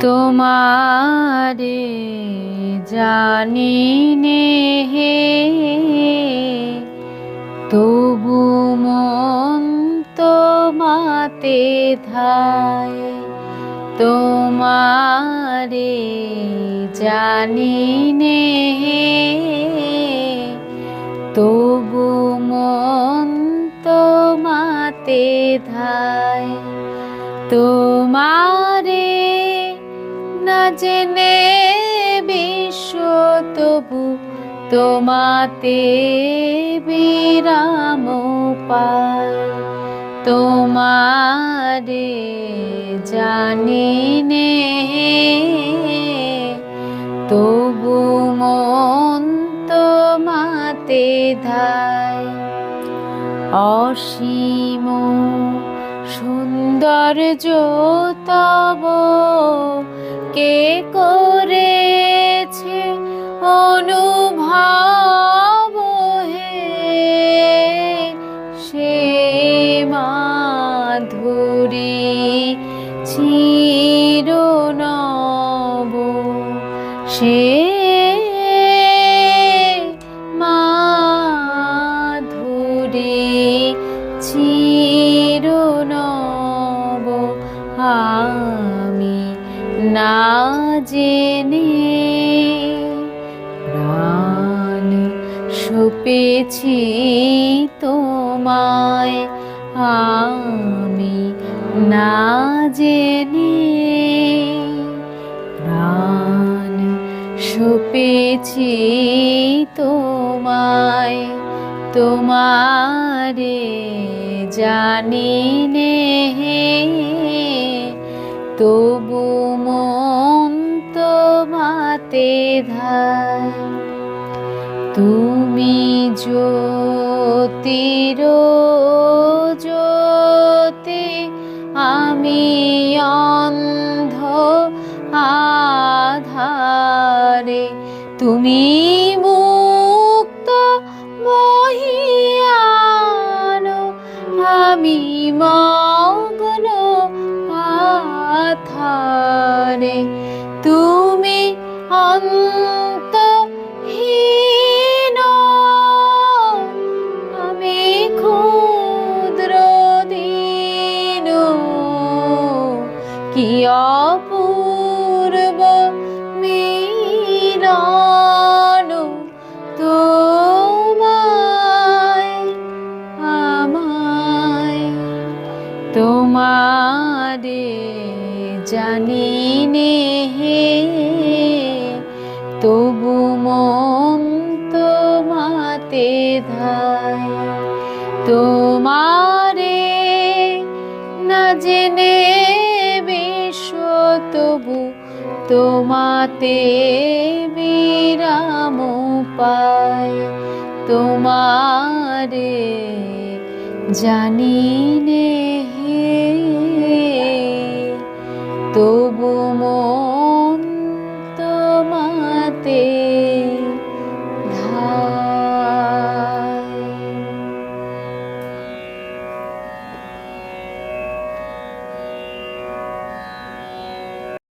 তোমারে জানি নে হে। তবু মন তোমাতে ধায়। তোমারে জানি নে হে। তবু মন তোমাতে ধায়। তোমারে না জেনে বিশ্ব তবু তোমাতে বিরাম তোমারে জানি নে তবু মন তোমাতে ধায়। অসীম সৌন্দর্য তব কে করেছে অনুভব হে? সে মাধুরী চিরনব সে মাধুরী চিরনব আমি না জেনে প্রাণ সপেছি তোমায়। আমি না জেনে প্রাণ সপেছি তোমায়। তোমারে জানি নে তবু মন তোমাতে ধায় তুমি জ্যোতির জ্যোতি আমি অন্ধ আধারে। তুমি আথারে তুমি অন্ত হীন আমি ক্ষুদ্র দিন কি অপূর্ব তোমারে জানি নে হে, তবু মন তোমাতে ধায়। তোমারে না জেনে বিশ্ব তবু তোমাতে বিরাম পায়। তোমারে জানি নে তবু মন তোমাতে